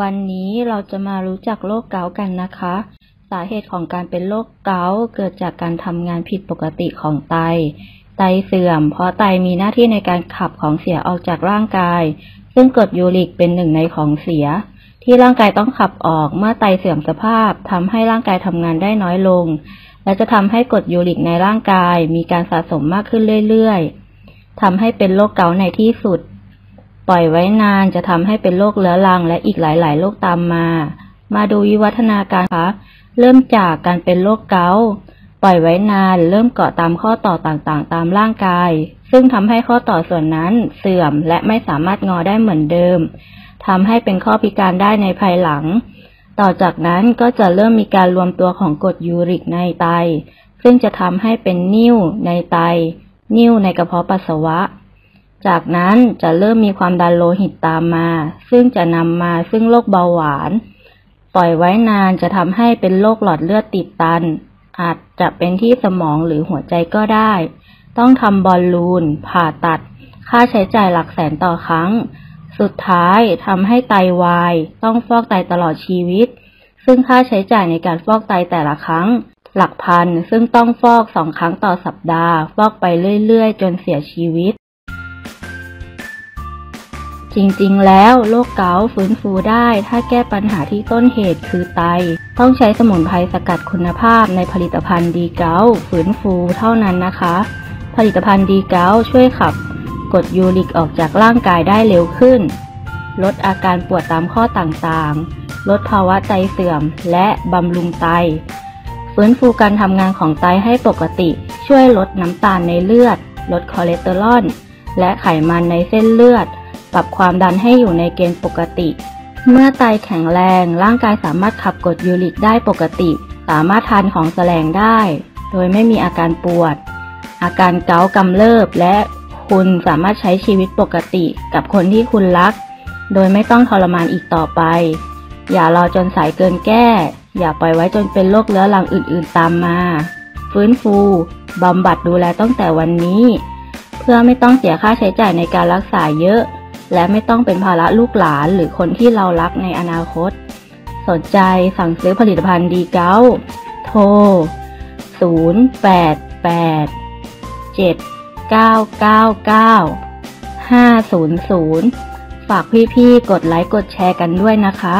วันนี้เราจะมารู้จักโรคเกาต์กันนะคะ สาเหตุของการเป็นโรคเกาต์เกิดจากการทำงานผิดปกติของไต ไตเสื่อม เพราะไตมีหน้าที่ในการขับของเสียออกจากร่างกาย ซึ่งกรดยูริกเป็นหนึ่งในของเสีย ที่ร่างกายต้องขับออกเมื่อไตเสื่อมสภาพทำให้ร่างกายทำงานได้น้อยลง และจะทำให้กรดยูริกในร่างกายมีการสะสมมากขึ้นเรื่อยๆทำให้เป็นโรคเกาต์ในที่สุด ปล่อยไว้นานจะทำให้เป็นโรคเรื้อรังและอีกหลาย ๆ โรคตามมา มาดูวิวัฒนาการคะเริ่มจากการเป็นโรคเกาต์ปล่อยไว้นานเริ่มเกาะตามข้อต่อต่างๆ ตามร่างกาย ซึ่งทำให้ข้อต่อส่วนนั้นเสื่อมและไม่สามารถงอได้เหมือนเดิมทำให้เป็นข้อพิการได้ในภายหลัง ต่อจากนั้นก็จะเริ่มมีการรวมตัวของกรดยูริกในไต ซึ่งจะทำให้เป็นนิ่วในไต นิ่วในกระเพาะปัสสาวะ จากนั้นจะเริ่มมีความดันโลหิตตามมา ซึ่งจะนำมาซึ่งโรคเบาหวาน ปล่อยไว้นานจะทำให้เป็นโรคหลอดเลือดติดตัน อาจจะเป็นที่สมองหรือหัวใจก็ได้ ต้องทำบอลลูน ผ่าตัด ค่าใช้จ่ายหลักแสนต่อครั้ง สุดท้ายทำให้ไตาวาย ต้องฟอกไตตลอดชีวิต ซึ่งค่าใช้จ่ายในการฟอกไตแต่ละครั้ง หลักพัน ซึ่งต้องฟอกสองครั้งต่อสัปดาห์ ฟอกไปเรื่อยๆ จนเสียชีวิต จริงๆ แล้วโรคเกาต์ฟื้นฟูได้ ถ้าแก้ปัญหาที่ต้นเหตุคือไต ต้องใช้สมุนไพรสกัดคุณภาพในผลิตภัณฑ์ดีเกาต์ฟื้นฟูเท่านั้นนะคะ ผลิตภัณฑ์ดีเกาต์ช่วยขับกรดยูริกออกจากร่างกายได้เร็วขึ้น ลดอาการปวดตามข้อต่างๆ ลดภาวะไตเสื่อม และบำรุงไต ฟื้นฟูการทำงานของไตให้ปกติ ช่วยลดน้ำตาลในเลือด ลดคอเลสเตอรอลและไขมันในเส้นเลือด ปรับความดันให้อยู่ในเกณฑ์ปกติ เมื่อไตแข็งแรง ร่างกายสามารถขับกรดยูริกได้ปกติ สามารถทานของแสลงได้ โดยไม่มีอาการปวด อาการเกากำเริบและคุณสามารถใช้ชีวิตปกติกับคนที่คุณรัก โดยไม่ต้องทรมานอีกต่อไป อย่ารอจนสายเกินแก้ อย่าปล่อยไว้จนเป็นโรคเรื้อรังอื่น ๆ ตามมา ฟื้นฟูบำบัดดูแลตั้งแต่วันนี้ เพื่อไม่ต้องเสียค่าใช้จ่ายในการรักษาเยอะ และไม่ต้องเป็นภาระลูกหลานหรือคนที่เรารักในอนาคต สนใจสั่งซื้อผลิตภัณฑ์ดีเก้าโทร 0 8 8 7 9 9 9 500 ฝากพี่ๆ กดไลค์ กดแชร์กันด้วยนะคะ